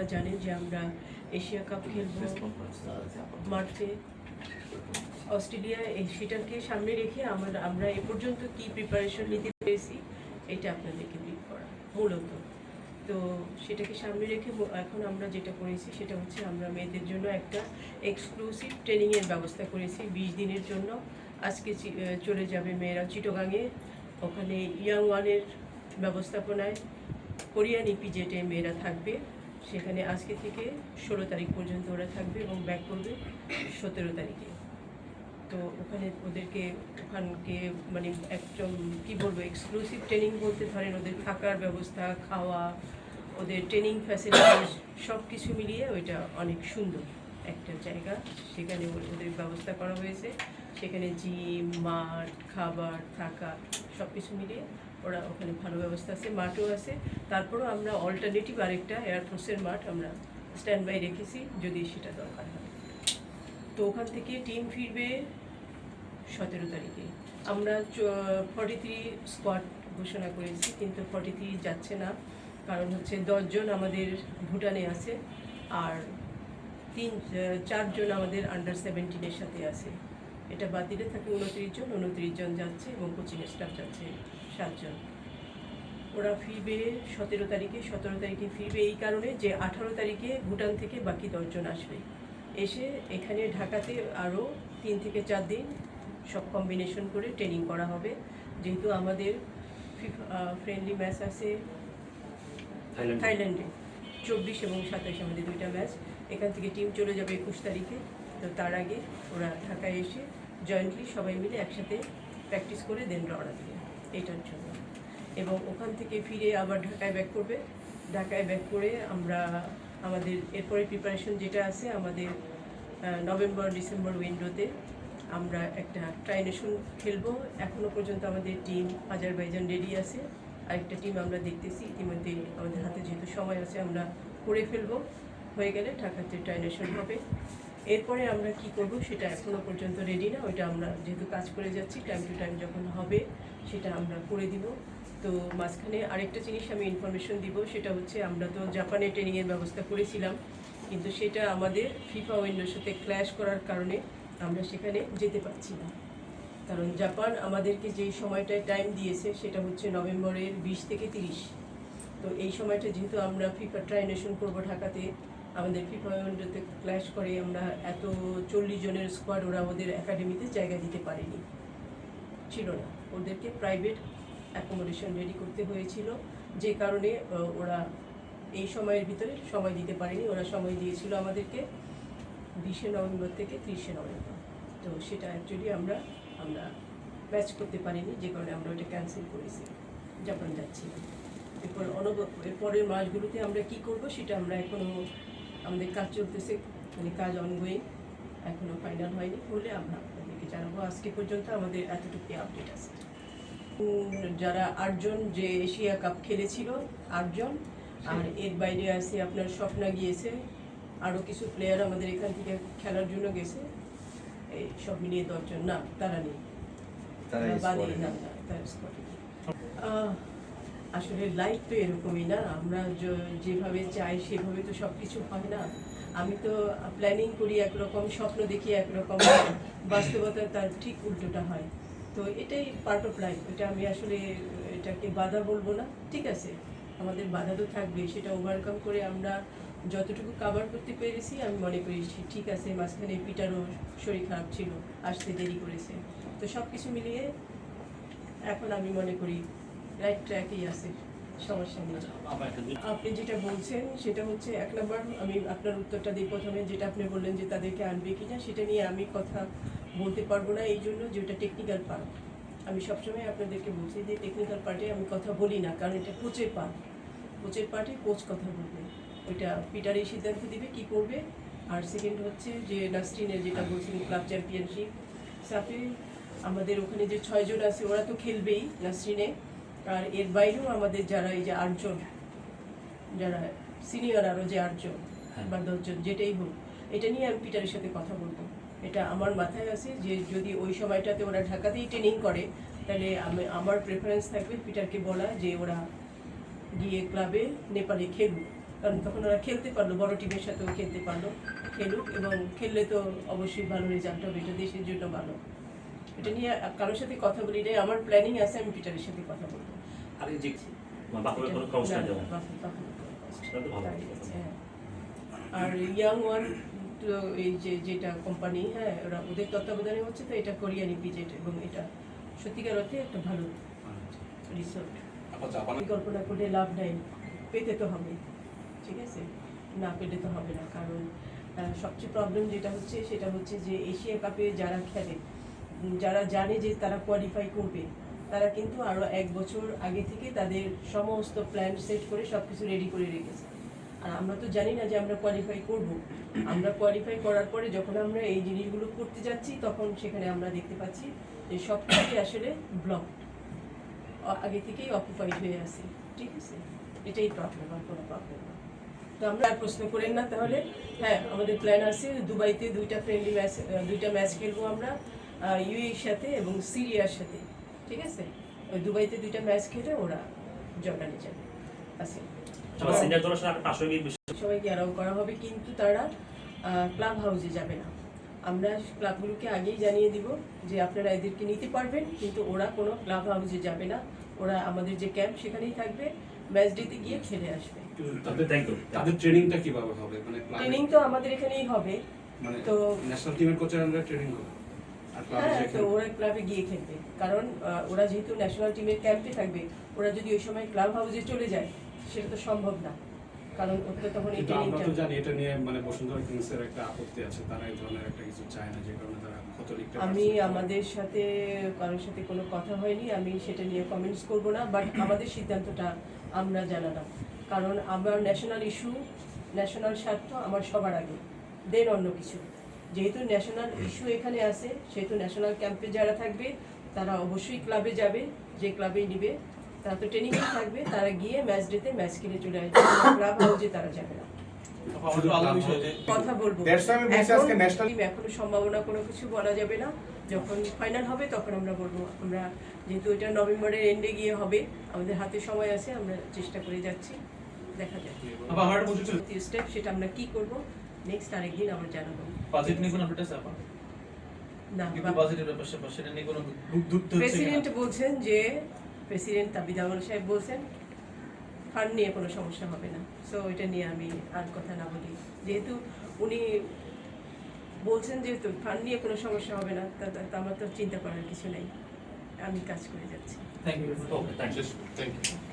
আপনারা জানেন যে আমরা এশিয়া কাপ খেলব মার্চে অস্ট্রেলিয়া সেটাকে সামনে রেখে আমরা আমরা এ পর্যন্ত কি প্রিপারেশন নিতে পেরেছি এটা আপনাদেরকে ব্রিফ করা মূলত। তো সেটাকে সামনে রেখে এখন আমরা যেটা করেছি সেটা হচ্ছে আমরা মেয়েদের জন্য একটা এক্সক্লুসিভ ট্রেনিংয়ের ব্যবস্থা করেছি বিশ দিনের জন্য। আজকে চলে যাবে মেয়েরা চিটোগাঙে ওখানে ইয়াং ওয়ানের ব্যবস্থাপনায় কোরিয়ান ইপিজেটে মেয়েরা থাকবে। সেখানে আজকে থেকে ষোলো তারিখ পর্যন্ত ওরা থাকবে এবং ব্যাক করবে সতেরো তারিখে। তো ওখানে ওদেরকে, ওখানকে মানে একদম কি বলব এক্সক্লুসিভ ট্রেনিং বলতে পারেন, ওদের থাকার ব্যবস্থা, খাওয়া, ওদের ট্রেনিং ফ্যাসিলিটিস সব কিছু মিলিয়ে ওইটা অনেক সুন্দর একটা জায়গা। সেখানে ওদের ব্যবস্থা করা হয়েছে। সেখানে জিম মাঠ, খাবার, থাকা সব কিছু মিলিয়ে ওরা ওখানে ভালো ব্যবস্থা আছে, মাঠও আছে। তারপরও আমরা অল্টারনেটিভ আরেকটা এয়ারফোর্সের মাঠ আমরা স্ট্যান্ড বাই রেখেছি যদি সেটা দরকার হয়। তো ওখান থেকে টিম ফিরবে সতেরো তারিখে। আমরা ফর্টি থ্রি স্কোয়াড ঘোষণা করেছি, কিন্তু ফর্টি থ্রি যাচ্ছে না। কারণ হচ্ছে দশজন আমাদের ভুটানে আছে আর তিন, চারজন আমাদের আন্ডার সেভেন্টিনের সাথে আছে। এটা বাতিলে থাকে উনত্রিশ জন উনত্রিশ জন যাচ্ছে এবং কোচিংয়ের স্টাফ যাচ্ছে। সাতজন। ওরা ফিরবে সতেরো তারিখে সতেরো তারিখে ফিরবে এই কারণে যে আঠারো তারিখে ভুটান থেকে বাকি দশজন আসবে। এসে এখানে ঢাকাতে আরও তিন থেকে চার দিন সব কম্বিনেশন করে ট্রেনিং করা হবে। যেহেতু আমাদের ফ্রেন্ডলি ম্যাচ আছে থাইল্যান্ডে। চব্বিশ এবং সাতাশ আমাদের দুইটা ম্যাচ এখান থেকে টিম চলে যাবে একুশ তারিখে। তো তার আগে ওরা ঢাকায় এসে জয়েন্টলি সবাই মিলে একসাথে প্র্যাকটিস করে দেন রওনা দিবে। এটার জন্য। এবং ওখান থেকে ফিরে আবার ঢাকায় ব্যাক করবে। ঢাকায় ব্যাক করে আমরা আমাদের এরপরে প্রিপারেশন যেটা আছে আমাদের নভেম্বর ডিসেম্বর উইন্ডোতে আমরা একটা ট্রাইনেশন খেলব। এখনও পর্যন্ত আমাদের টিম আজারবাইজান রেডি আছে। আরেকটা টিম আমরা দেখতেছি, ইতিমধ্যে আমাদের হাতে যেহেতু সময় আছে, আমরা করে ফেলব। হয়ে গেলে ঢাকাতে ট্রাইনেশন হবে। এরপরে আমরা কি করব সেটা এখনও পর্যন্ত রেডি না। ওইটা আমরা যেহেতু কাজ করে যাচ্ছি টাইম টু টাইম যখন হবে সেটা আমরা করে দিব। তো মাঝখানে আরেকটা জিনিস আমি ইনফরমেশন দিব, সেটা হচ্ছে আমরা তো জাপানে ট্রেনিংয়ের ব্যবস্থা করেছিলাম, কিন্তু সেটা আমাদের ফিফা উইন্ডোর সাথে ক্ল্যাশ করার কারণে আমরা সেখানে যেতে পারছি না। কারণ জাপান আমাদেরকে যে সময়টায় টাইম দিয়েছে সেটা হচ্ছে নভেম্বরের বিশ থেকে তিরিশ। তো এই সময়টা যেহেতু আমরা ফিফা ট্রাইনেশন করব ঢাকাতে, আমাদের ফিফা উইন্ডোতে ক্ল্যাশ করে আমরা এত চল্লিশ জনের স্কোয়াড ওরা আমাদের একাডেমিতে জায়গা দিতে পারেনি। ছিল না। ওদেরকে প্রাইভেট অ্যাকোমোডেশন রেডি করতে হয়েছিল। যে কারণে ওরা এই সময়ের ভিতরে সময় দিতে পারেনি। ওরা সময় দিয়েছিল আমাদেরকে বিশে নভেম্বর থেকে তিরিশে নভেম্বর। তো সেটা অ্যাকচুয়ালি আমরা আমরা ম্যাচ করতে পারিনি। যে কারণে আমরা ওটা ক্যান্সেল করেছি। জাপান যাচ্ছি এরপর অনব, এরপরের মাসগুলোতে আমরা কি করব সেটা আমরা এখনও আমাদের কাজ চলতেছে। মানে কাজ অনগোয়িং এখনও ফাইনাল হয়নি। হলে আমরা জানাব। আজকে পর্যন্ত আমাদের এতটুকু আপডেট আছে। যারা আটজন যে এশিয়া কাপ খেলেছিল আটজন আর এর বাইরে আছে আপনার স্বপ্না গিয়েছে আরও কিছু প্লেয়ার আমাদের এখান থেকে খেলার জন্য গেছে। এই সব মিলিয়ে দশজন না তারা নেই। তারা বাদে না তারা স্পটে আসলে লাইফ তো এরকমই না। আমরা যেভাবে চাই সেভাবে তো সব কিছু হয় না। আমি তো প্ল্যানিং করি একরকম, স্বপ্ন দেখি একরকম, বাস্তবতা তার ঠিক উল্টোটা হয়। তো এটাই পার্ট অফ লাইফ এটা আমি আসলে এটাকে বাধা বলব না। ঠিক আছে, আমাদের বাধা তো থাকবে সেটা ওভারকাম করে আমরা যতটুকু কাভার করতে পেরেছি, আমি মনে করি সে- ঠিক আছে। মাঝখানে পিটারও শরীর খারাপ ছিল, আসতে দেরি করেছে। তো সব কিছু মিলিয়ে এখন আমি মনে করি রাইট ট্র্যাকেই আছে, সমস্যা নেই। আপনি যেটা বলছেন, সেটা হচ্ছে এক নম্বর, আমি আপনার উত্তরটা দিই প্রথমে, যেটা আপনি বললেন যে তাদেরকে আনবে কি না সেটা নিয়ে আমি কথা বলতে পারব না, এই জন্য যে ওটা টেকনিক্যাল পার্ট আমি সবসময় আপনাদেরকে বলছি যে টেকনিক্যাল পার্টে আমি কথা বলি না, কারণ এটা কোচের পার্ট কোচের পার্টে কোচ কথা বলবে। ওইটা পিটার এই সিদ্ধান্ত দিবে কি করবে। আর সেকেন্ড হচ্ছে যে ডাস্টিনের যেটা বলছেন ক্লাব চ্যাম্পিয়নশিপ সাথে আমাদের ওখানে যে ছয়জন আছে, ওরা তো খেলবেই নাসরিনে। আর এর বাইরেও আমাদের যারা এই যে আটজন যারা সিনিয়র আরও যে আটজন বা দশজন যেটাই হোক এটা নিয়ে আমি পিটারের সাথে কথা বলব। এটা আমার মাথায় আছে যে যদি ওই সময়টাতে ওরা ঢাকাতেই ট্রেনিং করে তাহলে আমি আমার প্রেফারেন্স থাকবে পিটারকে বলা যে ওরা গিয়ে ক্লাবে নেপালে খেলুক। কারণ তখন ওরা খেলতে পারল বড় টিমের সাথেও খেলতে পারল খেলুক এবং খেললে তো অবশ্যই ভালো রেজাল্ট হবে এটা দেশের জন্য ভালো। এটা নিয়ে কারোর সাথে কথা বলি রে আমার প্ল্যানিং আছে আমি পিটারের সাথে কথা বলব। আর এই যে কোনো না, হ্যাঁ। আর ইয়াং ওয়ান এই যে যেটা কোম্পানি হ্যাঁ ওরা ওদের তত্ত্বাবধানে হচ্ছে তো এটা কোরিয়ান ইপিজেট এবং এটা সত্যিকার অর্থে একটা ভালো রিসোর্ট পরিকল্পনা করলে লাভ নাই। পেতে তো হবে ঠিক আছে? না পেলে তো হবে না কারণ সবচেয়ে প্রবলেম যেটা হচ্ছে সেটা হচ্ছে যে এশিয়া কাপে যারা খেলে যারা জানে যে তারা কোয়ালিফাই করবে, তারা কিন্তু আরও এক বছর আগে থেকে তাদের সমস্ত প্ল্যান সেট করে সব কিছু রেডি করে রেখেছে। আর আমরা তো জানি না যে আমরা কোয়ালিফাই করব। আমরা কোয়ালিফাই করার পরে যখন আমরা এই জিনিসগুলো করতে যাচ্ছি, তখন সেখানে আমরা দেখতে পাচ্ছি যে সব কিছুই আসলে ব্লক আগে থেকেই অকুপাইড হয়ে আছে। ঠিক আছে? এটাই প্রবলেম আর কোনো প্রবলেম তো আমরা আর প্রশ্ন করেন না তাহলে। হ্যাঁ আমাদের প্ল্যান আছে দুবাইতে দুইটা ফ্রেন্ডলি ম্যাচ দুইটা ম্যাচ খেলব আমরা। ইউএর সাথে এবং সিরিয়ার সাথে ঠিক আছে? ওই দুবাইতে দুইটা ম্যাচ খেলে ওরা জর্ডানে যাবে। আছে আমার বিষয় সবাইকে অ্যালাউ করা হবে কিন্তু তারা ক্লাব হাউসে যাবে না। আমরা ক্লাবগুলোকে আগেই জানিয়ে দিব যে আপনারা এদেরকে নিতে পারবেন কিন্তু ওরা কোনো ক্লাব হাউসে যাবে না। ওরা আমাদের যে ক্যাম্প সেখানেই থাকবে ম্যাচ ডেতে গিয়ে খেলে আসবে। তাদের তাদের ট্রেনিংটা কীভাবে হবে? মানে ট্রেনিং তো আমাদের এখানেই হবে। মানে তো- ন্যাশনাল টিমের কোচের আন্ডারে ট্রেনিং হবে তো ওরা ক্লাবে গিয়ে খেলবে। কারণ ওরা যেহেতু ন্যাশনাল টিমের ক্যাম্পে থাকবে ওরা যদি ওই সময় ক্লাব হাউসে চলে যায় সেটা তো সম্ভব না। কারণ তখন এই কিন্তু আমরা তো জানি এটা নিয়ে মানে বসুন্ধরা কিংসের একটা আপত্তি আছে। তারা এই ধরনের একটা কিছু চায় না যে কারণে তারা আমি আমাদের সাথে কারোর সাথে কোনো কথা হয়নি আমি সেটা নিয়ে কমেন্টস করব না বাট আমাদের সিদ্ধান্তটা আমরা জানালাম। কারণ আমার ন্যাশনাল ইস্যু ন্যাশনাল স্বার্থ আমার সবার আগে দেন অন্য কিছু। যেহেতু ন্যাশনাল ইস্যু এখানে আছে সেহেতু ন্যাশনাল ক্যাম্পে যারা থাকবে তারা অবশ্যই ক্লাবে যাবে যে ক্লাবে নিবে। তারা তো ট্রেনিংয়ে থাকবে তারা গিয়ে ম্যাচ ডেতে ম্যাচ খেলে চলে আসবে। ক্লাব হাউসে তারা যাবে না। কথা বলব। এখন এখনও সম্ভাবনা কোনো কিছু বলা যাবে না। যখন ফাইনাল হবে তখন আমরা বলব। আমরা যেহেতু এটা নভেম্বরের এন্ডে গিয়ে হবে আমাদের হাতে সময় আছে আমরা চেষ্টা করে যাচ্ছি। দেখা যাক। স্টেপ সেটা আমরা কি করব? নেক্সট আরেকদিন আমরা জানাব। বাজেট নিয়ে কোনো আপডেট আছে? আপা না কিন্তু বাজেটের ব্যাপার স্যাপার সেটা নিয়ে কোনো দুধ হচ্ছে প্রেসিডেন্ট? বলছেন যে প্রেসিডেন্ট তাবিদ আমল সাহেব বলছেন ফান্ড নিয়ে কোনো সমস্যা হবে না। সো এটা নিয়ে আমি আর কথা না বলি। যেহেতু উনি বলছেন যেহেতু ফান্ড নিয়ে কোনো সমস্যা হবে না তা আমার তো চিন্তা করার কিছু নেই। আমি কাজ করে যাচ্ছি। Thank you thank you thank you